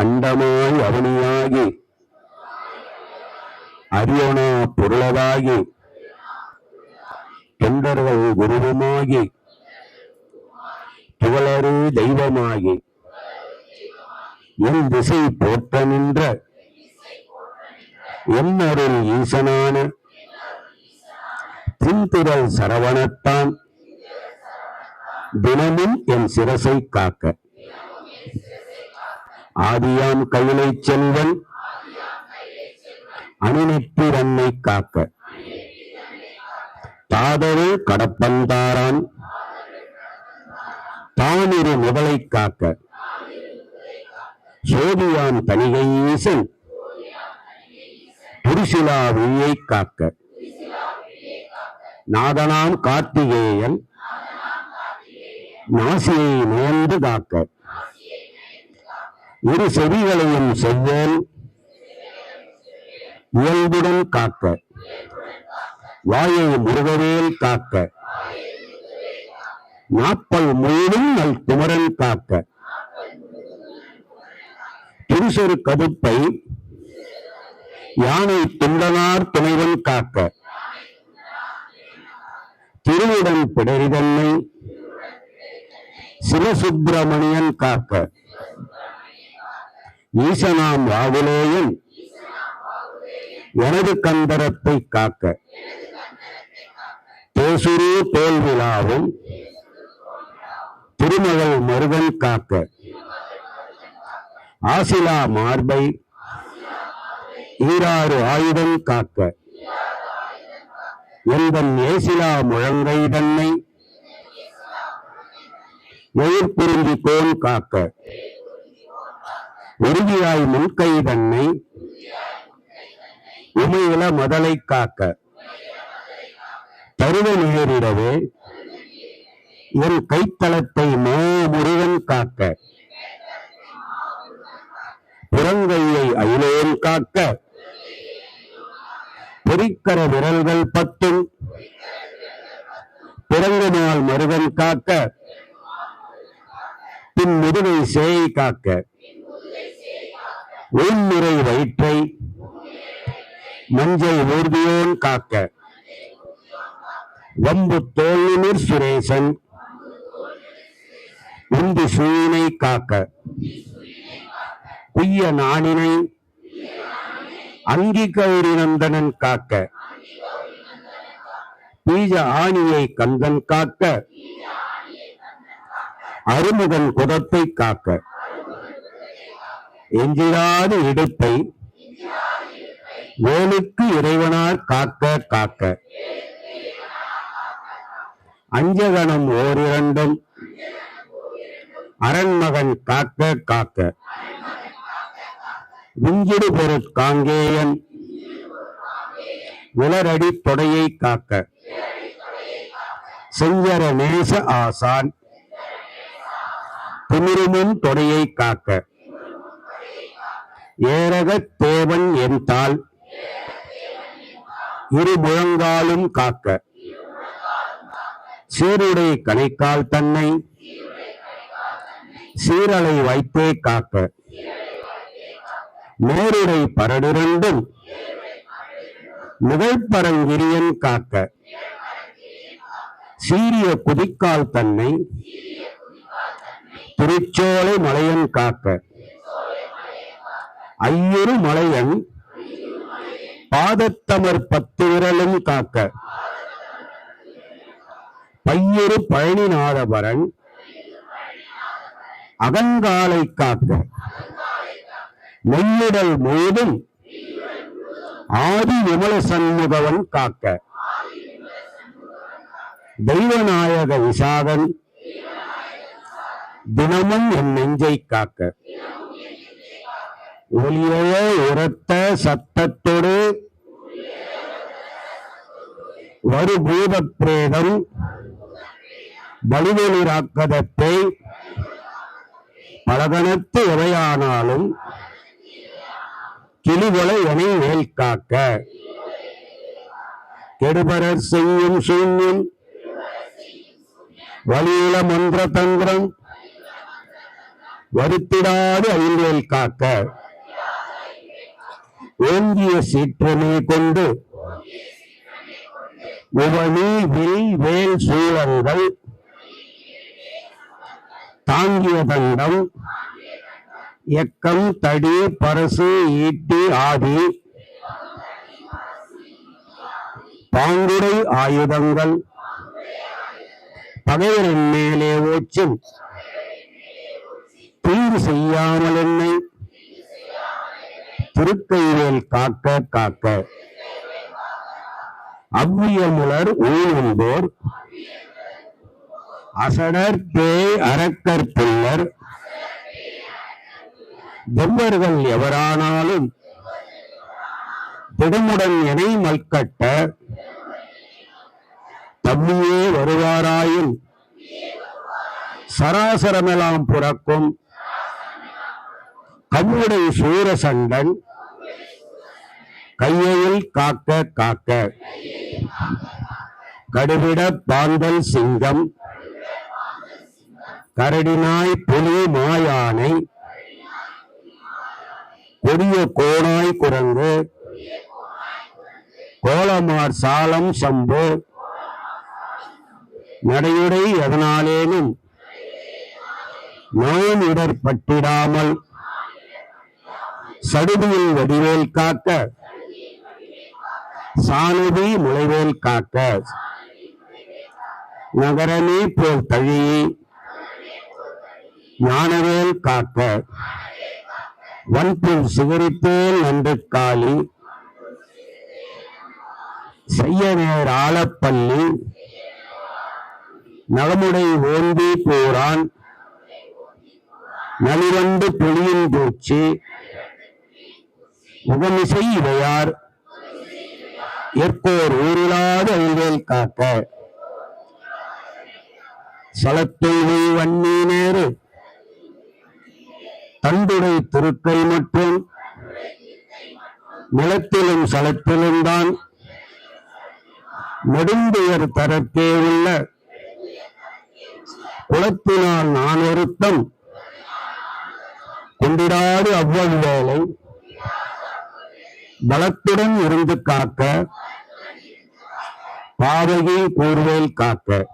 அண்டமாய் அவனியாகி அரியணா பொருளதாகி தொண்டர்கள் குருவமாகி புகழரு தெய்வமாகி என் திசை போற்ற நின்ற எம்மருள் ஈசனான தின்திரல் சரவணத்தான் தினமும் என் சிரசை காக்க. ஆதியாம் கையிலை செல்வன். அணிநெற்றிரன்னை காக்க. தாதரு கடப்பந்தாரான் தானிரு முதலை காக்க. சோதியான் தனிகை ஈசன். துரிசிலா விழியை காக்க. நாதனாம் கார்த்திகேயன். நாசியை நயந்து காக்க. இரு செவிகளையும் செவ்வேல் இயல்புடன் காக்க. வாயை முருகவேல் காக்க. நாப்பல் முழுதும் நல் குமரன் காக்க. திருசொரு கதுப்பை யானை துண்டனார் துணைவன் காக்க. திருவுடன் பிடரிதன்னை சிவசுப்பிரமணியன் காக்க. ஈசனாம் வாகுலேயன். எனது கந்தரத்தை காக்க. தேசுரு தோல்விழாவும் திருமகள் மருகன் காக்க. ஆசிலா மார்பை ஈராறு ஆயுதம் காக்க. எந்தன் ஏசிலா முழங்கை தன்னை எதிர்ப்புரிஞ்சி கோன் காக்க. உறுதியாய் முன்கை தன்னை உமையில முதலை காக்க. தருவ நேரிடவே என் கைத்தளத்தை மாமுருகன் காக்க. புறங்கையை அயிலேன் காக்க. பொறிக்கர விரல்கள் பத்தும் நாள் மருகன் காக்க. பின் முதுகை சேயை காக்க. உள்முறை வயிற்றை மஞ்சள் ஊர்தியோன் காக்க. வம்பு தோல்நிமிர் சுரேசன் உந்து சூயினை காக்க. குய்ய நாணினை அங்கி கௌரி நந்தனன் காக்க. பீஜ ஆணியை கந்தன் காக்க. அருமுகன் குதத்தை காக்க. எஞ்சிடாத இடுப்பை வேலுக்கு இறைவனார் காக்க காக்க. அஞ்சகணம் ஓரிரண்டும் அரண்மகன் காக்க காக்க. விஞ்சிடு பொருட் காங்கேயன் உலரடி தொடையை காக்க. செஞ்சர நேச ஆசான் திமிருமும் தொடையை காக்க. ஏரகத் தேவன் என் இரு முழங்காலும் காக்க. சீருடை கணைக்கால் தன்னை. சீரலை வைத்தே காக்க. நேருடை பரடிரண்டும். நிகழ்பரங்கிரியன் காக்க. சீரிய குதிக்கால் தன்னை. திருச்சோலை மலையன் காக்க. ஐயரு மலையன் பாதத்தமர் பத்து விரலும் காக்க. பையரு பழனிநாதபரன் அகங்காலை காக்க. மெய்யுடல் முழுதும் ஆதி விமல சண்முகவன் காக்க. தெய்வநாயக விசாகன் தினமும் என் நெஞ்சை காக்க. ஒலிய உரத்த சத்தத்தோடு வருபூத பிரேதம் பலிவெளிராக்கதத்தை பலகணத்து எவையானாலும் கிளிகளை என மேல் காக்க கெடுபரர் செய்யும் சூன்யம் வலியுல மன்ற தந்திரம் வருத்திடாது அயில்வேல் காக்க ஓங்கிய சீற்றமே கொண்டு உவனி வில் வேல் சூழங்கள் தாங்கிய தண்டம் எக்கம் தடி பரசு ஈட்டி ஆதி பாங்குடை ஆயுதங்கள் பகைவரின் மேலே ஓச்சும் தீங்கு செய்யாமல் என்னை திருக்கைவேல் காக்க காக்க. அவ்வியமுலர் ஊழும்போர் அசடர் பேய் அரக்கர் பிள்ளர். தெவ்வர்கள் எவரானாலும் திடமுடன் எனை மல்கட்ட தம்மியே வருவாராயின் சராசரமெல்லாம் புறக்கும் கம்முடை சூரசண்டன் கையையில் காக்க காக்க. கடுவிட பாந்தல் சிங்கம். கரடினாய் புலி மாயானை. கொடிய கோணாய் குரங்கு. கோலமார் சாலம் சம்பு. நடையுடை எதனாலேனும். நான் இடர் பட்டிடாமல். சடுதியில் வடிவேல் காக்க. சாணுதி முளைவேல் காக்க. நகரமே போல் தழியே ஞானவேல் காக்க. வன்புல் சிகரித்தேல் நன்று காளி செய்ய நேர் ஆலப்பள்ளி. நலமுடை ஓந்தி போரான். நலிவண்டு புலியின் பூச்சி. முகமிசை இவையார். எப்போர் ஊரிலாத ஐந்தேல் காக்க சலத்தொய்வு வன்னி நேரு. தண்டுடை திருக்கை மற்றும் நிலத்திலும் சலத்திலும் தான் நெடுந்துயர் தரத்தே உள்ள குளத்தினால் நான் ஒருத்தம். கொண்டிடாது அவ்வளவேளை பலத்துடன் இருந்து காக்க பாவகி கூறுவேல் காக்க.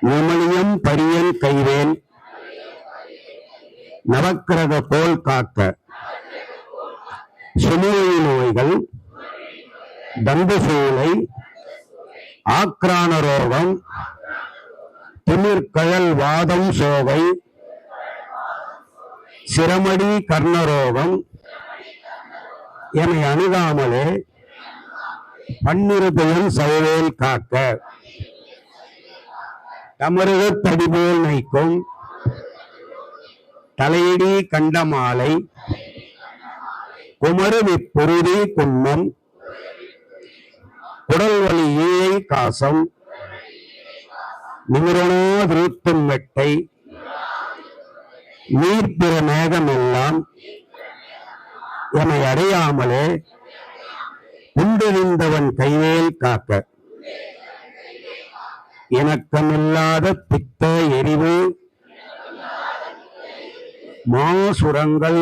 நிமலியம் பரியன் கைவேல் நவக்கிரக கோல் காக்க. சுமுறை நோய்கள் தந்தசூலை ஆக்ரான ரோகம் திமிர்கழல் வாதம் சோகை சிரமடி கர்ணரோகம் என்னை அணுகாமலே பன்னிருப்பையும் சௌவேல் காக்க. தமருகத் தடிபோல் நைக்கும் தலையிடி கண்டமாலை குமரு பொருதி குன்மம் குடல் வலி ஈழை காசம் நிமிரணோ திருத்தும் வெட்டை நீர்பிற மேகமெல்லாம் என்னை அடையாமலே உண்டெறிந்தவன் கைவேல் காக்க. இணக்கமில்லாத பித்த எரிவு மாசுரங்கள்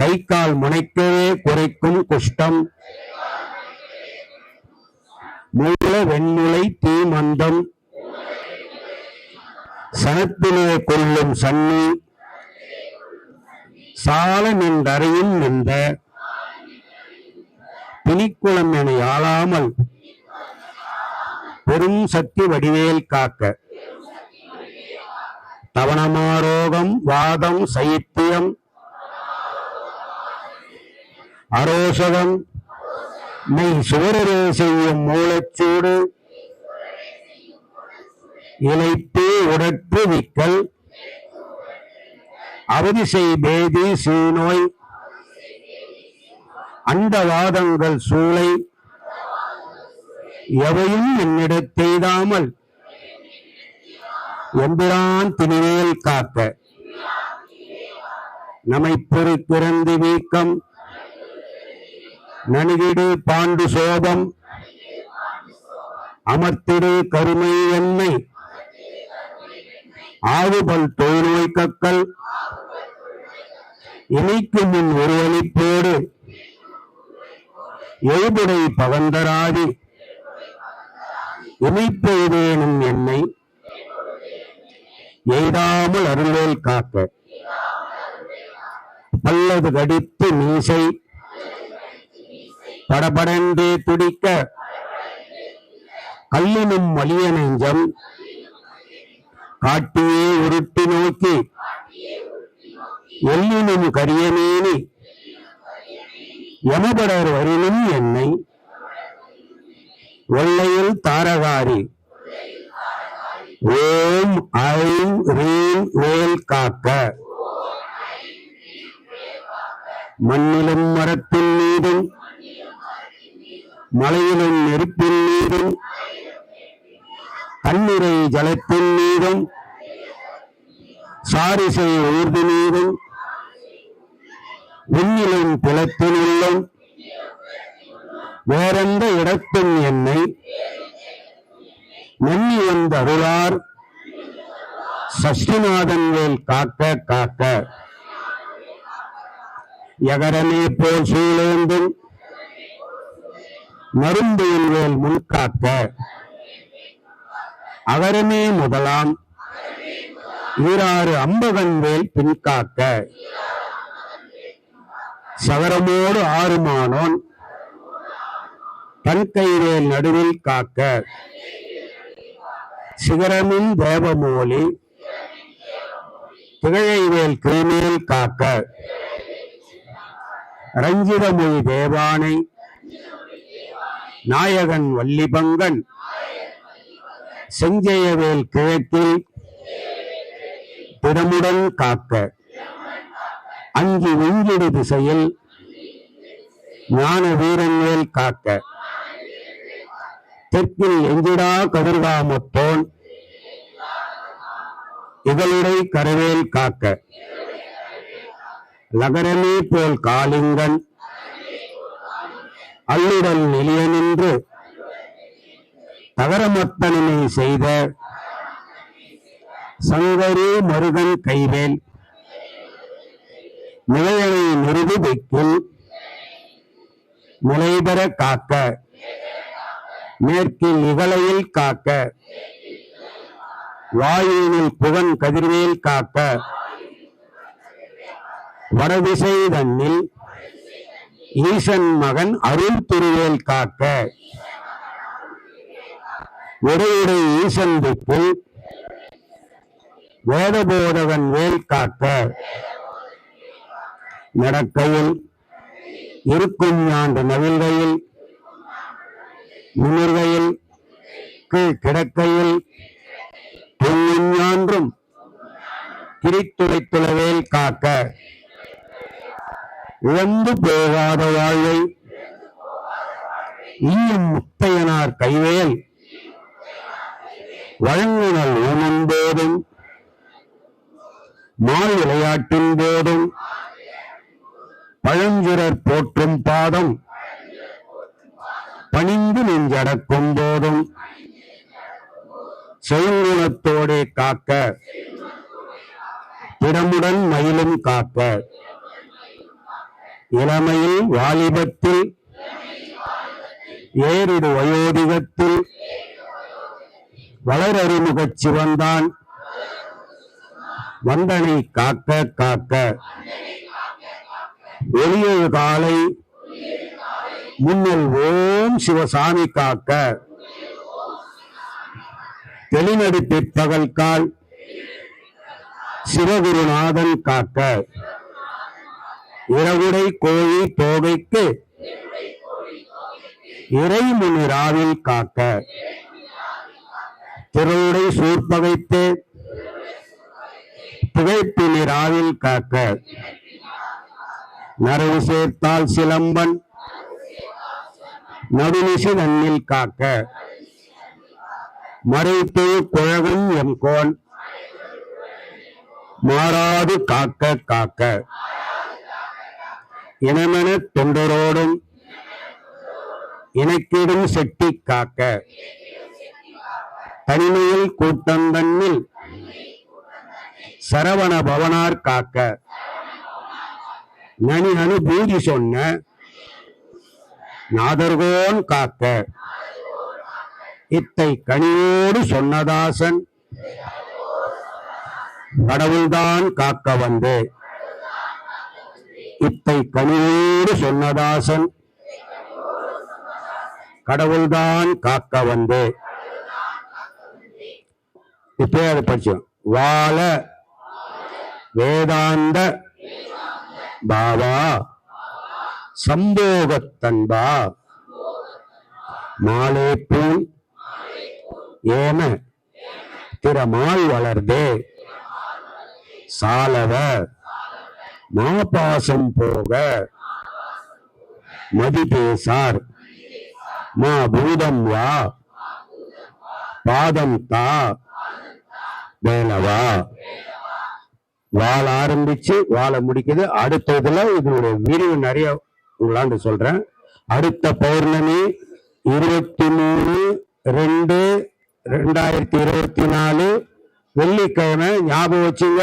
கை கால் முனைக்கவே குறைக்கும் குஷ்டம். மூல வெண்முளை தீமந்தம் சனத்திலே கொள்ளும் சன்னி சால நின்றறையும் நின்ற பிணிக்குளம் என ஆளாமல் பெரும் சக்தி வடிவேல் காக்க. தவணமாரோகம் வாதம் சைத்தியம் அரோசகம் மெய் சுவரே செய்யும் மூலச்சூடு இலைப்பு உடற்று விக்கல் அவதிசை பேதி சீநோய். அண்டவாதங்கள் சூளை. எவையும் என்னிடத்தெய்தாமல் எம்பிரான் திணிவேல் காக்க. நமைப்பெருக்கிறந்து வீக்கம். நனிகிடு பாண்டு சோபம். அமர்த்திடு கருமை எண்ணெய். ஆவுபல் தொழுநோய் கக்கல். இமைக்கு முன் ஒருவழிப்போடு எழுபுடை பவந்தராதி இணைப்பெய்தேனும் என்னை. எய்தாமல் அருளேல் காக்க. பல்லது கடித்து மீசை. படபடன்றே துடிக்க. கல்லினும் வலிய நெஞ்சம். காட்டியே உருட்டி நோக்கி. எல்லினும் கரியமேனி எமபடர் வரினும் என்னை. வெள்ளையில் தாரகாரி. ஓம் ஐம் ரீம் வேல் காக்க. மண்ணிலும் மரத்தின் மீதும். மலையிலும் நெருப்பின் மீதும். தண்ணீரை ஜலத்தின் மீதும். சாரிசை ஊர்தி மீதும். விண்ணிலும் உள்ளம் வேறெந்த இடத்தும் என்னை நன்னி வந்த அருளார். சஷ்டிநாதன் வேல் காக்க காக்க. எகரமே போல் சூழேந்தும் மருந்தையின் வேல் முன்காக்க அகரமே முதலாம் ஈராறு அம்பகன் வேல் பின்காக்க சகரமோடு ஆறுமானோன் தன்கைவேல் நடுவில் காக்க. சிகரமின் தேவமோலி திகழைவேல் கிருமியில் காக்க. ரஞ்சிதமொழி தேவானை நாயகன் வள்ளிபங்கன் செஞ்செயவேல் கிழக்கில் திடமுடன் காக்க. அங்கு விஞ்சிடு திசையில் ஞான வீரன்வேல் காக்க. தெற்கில் எஞ்சிடா கதிர்காமத்தோன் இகலுடை கரவேல் காக்க. லகரமே போல் காளிங்கன் அல்லுடன் நிலைய நின்று தகரமத்தனனை செய்த. சங்கரே மருகன் கைவேல். நிலையனை நிறுதி வைக்கில் நிலைபெற காக்க. மேற்கில் இகலையில் காக்க. வாயுவில் புகன் கதிர்வேல் காக்க. வடதிசை தன்னில் ஈசன் மகன் அருள் திருவேல் காக்க. உடையுடை ஈசன் திக்கில் வேதபோதகன் வேல் காக்க. நடக்கையில் இருக்கும் ஆண்டு நவில்கையில் நிமிர்கையில் கீழ் கிடக்கையில் பொன்னும் ஞான்றும் காக்க. இழந்து போகாத வாழ்வை இன்னும் முத்தையனார் கைவேல் வழங்குதல் ஊனும் போதும் மால் விளையாட்டின் போதும் பழஞ்சுரர் போற்றும் பாதம். பணிந்து நெஞ்சடக்கும் போதும் செய்குணத்தோடே காக்க. திறமுடன் மயிலும் காக்க. இளமையில் வாலிபத்தில். ஏறிடு வயோதிகத்தில். வளரறிமுகச் சிவந்தான். வந்தனை காக்க காக்க. ஒளியொரு காலை முன்னல் ஓம் சிவசாமி காக்க. தெளிநடி பிற்பகல் கால் சிவகுருநாதன் காக்க. இரவுடை கோழி தோகைக்கு இறைமுனிராவில் காக்க. திருவுடை சூர்பகைத்து புகைப்பினி ராவில் காக்க. நரவு சேர்த்தால் சிலம்பன். நடுநிசு நன்னில் காக்க. மறைத்து குழகன் எம் கோன். மாறாது காக்க காக்க. இனமென தொண்டரோடும் இணைக்கிடும் செட்டி காக்க. தனிமையில் கூட்டம் தன்னில் சரவண பவனார் காக்க. நனி அனுபூதி சொன்ன நாதர்கோன் காக்க இத்தை கனியோடு சொன்னதாசன் கடவுள்தான் காக்க வந்து. இத்தை கனியோடு சொன்னதாசன் கடவுள்தான் காக்க வந்து. இப்பயே அதை படிச்சோம் வாழ வேதாந்த பாவா சம்போகத்தன்பா. மாலே பூ ஏம திறமால் வளர்தே சாலவ மாபாசம் போக மதிபேசார் மா பூதம் வா பாதம் தா வேலவா. வாழ ஆரம்பிச்சு வாழ முடிக்குது. அடுத்த இதுல இதனுடைய விரிவு நிறைய உங்களாண்டு சொல்றேன். அடுத்த பௌர்ணமி இருபத்தி மூணு ரெண்டு ரெண்டாயிரத்தி இருபத்தி நாலு வெள்ளிக்கிழமை ஞாபகம் வச்சுங்க